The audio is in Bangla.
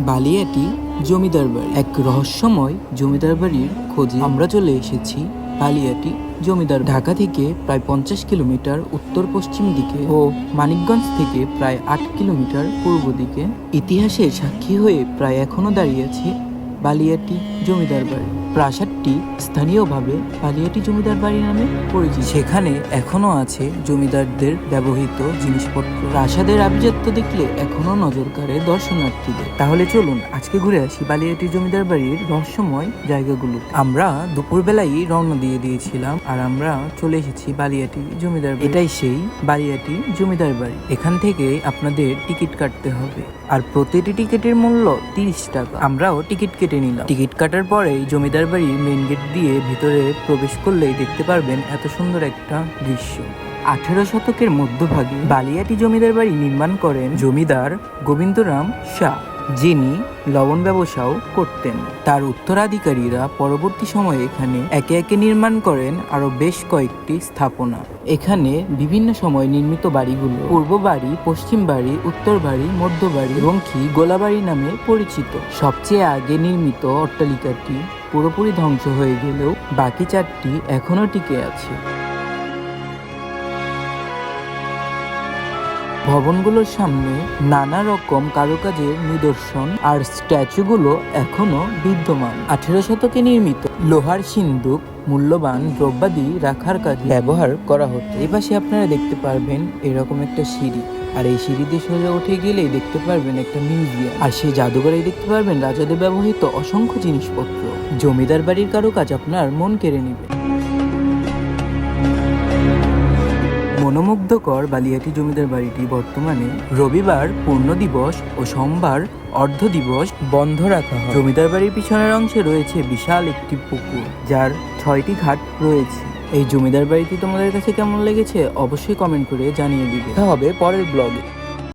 বালিয়াটি জমিদার বাড়ি। এক রহস্যময় জমিদার বাড়ির খোঁজে আমরা চলে এসেছি বালিয়াটি জমিদার ঢাকা থেকে প্রায় পঞ্চাশ কিলোমিটার উত্তর পশ্চিম দিকে ও মানিকগঞ্জ থেকে প্রায় আট কিলোমিটার পূর্ব দিকে। ইতিহাসের সাক্ষী হয়ে প্রায় এখনও দাঁড়িয়ে আছে বালিয়াটি জমিদার বাড়ি। প্রাসাদটি স্থানীয়ভাবে পালিয়াটি জমিদার বাড়ি নামে পরিচিত। সেখানে এখনও আছে জমিদারদের ব্যবহৃত জিনিসপত্র। প্রাসাদের আভিজাত্য দেখলে এখনও নজর কাড়ে দর্শনার্থীদের। তাহলে চলুন আজকে ঘুরে আসি বালিয়াটি জমিদার বাড়ির রহস্যময় জায়গাগুলো আমরা দুপুরবেলায় রওনা দিয়ে দিয়েছিলাম আর আমরা চলে এসেছি বালিয়াটি জমিদার বাড়ি। এটাই সেই বালিয়াটি জমিদার বাড়ি। এখান থেকে আপনাদের টিকিট কাটতে হবে। আর প্রতিটি টিকিটের মূল্য তিরিশ টাকা। আমরাও টিকিট কেটে নিলাম। টিকিট কাটার পরেই জমিদার বাড়ির মেন গেট দিয়ে ভিতরে প্রবেশ করলেই দেখতে পারবেন এত সুন্দর একটা দৃশ্য। আঠেরো শতকের মধ্যভাগে বালিয়াটি জমিদার বাড়ি নির্মাণ করেন জমিদার গোবিন্দরাম শাহ, যিনি লবণ ব্যবসাও করতেন। তার উত্তরাধিকারীরা পরবর্তী সময়ে এখানে একে একে নির্মাণ করেন আরও বেশ কয়েকটি স্থাপনা। এখানে বিভিন্ন সময় নির্মিত বাড়িগুলো পূর্ব বাড়ি, পশ্চিম বাড়ি, উত্তর বাড়ি, মধ্য বাড়ি এবং কি গোলাবাড়ি নামে পরিচিত। সবচেয়ে আগে নির্মিত অট্টালিকাটি পুরোপুরি ধ্বংস হয়ে গেলেও বাকি চারটি এখনও টিকে আছে। ভবনগুলোর সামনে নানা রকম কারুকাজের নিদর্শন আর স্ট্যাচুগুলো এখনও বিদ্যমান। আঠেরো শতকে নির্মিত লোহার সিন্দুক মূল্যবান দ্রব্যাদি রাখার কাজে ব্যবহার করা হতো। এই পাশে আপনারা দেখতে পারবেন এরকম একটা সিঁড়ি। আর এই সিঁড়ি দিয়ে সোজা উঠে গেলেই দেখতে পারবেন একটা মিউজিয়াম। আর সেই জাদুঘরে দেখতে পারবেন রাজাদের ব্যবহৃত অসংখ্য জিনিসপত্র। জমিদার বাড়ির কারুকাজ আপনার মন কেড়ে নেবে। মনোমুগ্ধকর বালিয়াটি জমিদার বাড়িটি বর্তমানে রবিবার পূর্ণ দিবস ও সোমবার অর্ধ দিবস বন্ধ রাখা হয়। জমিদার বাড়ির পিছনের অংশে রয়েছে বিশাল একটি পুকুর, যার ছয়টি ঘাট রয়েছে। এই জমিদার বাড়িটি তোমাদের কাছে কেমন লেগেছে? অবশ্যই কমেন্ট করে জানিয়ে দিবে। হবে পরের ব্লগে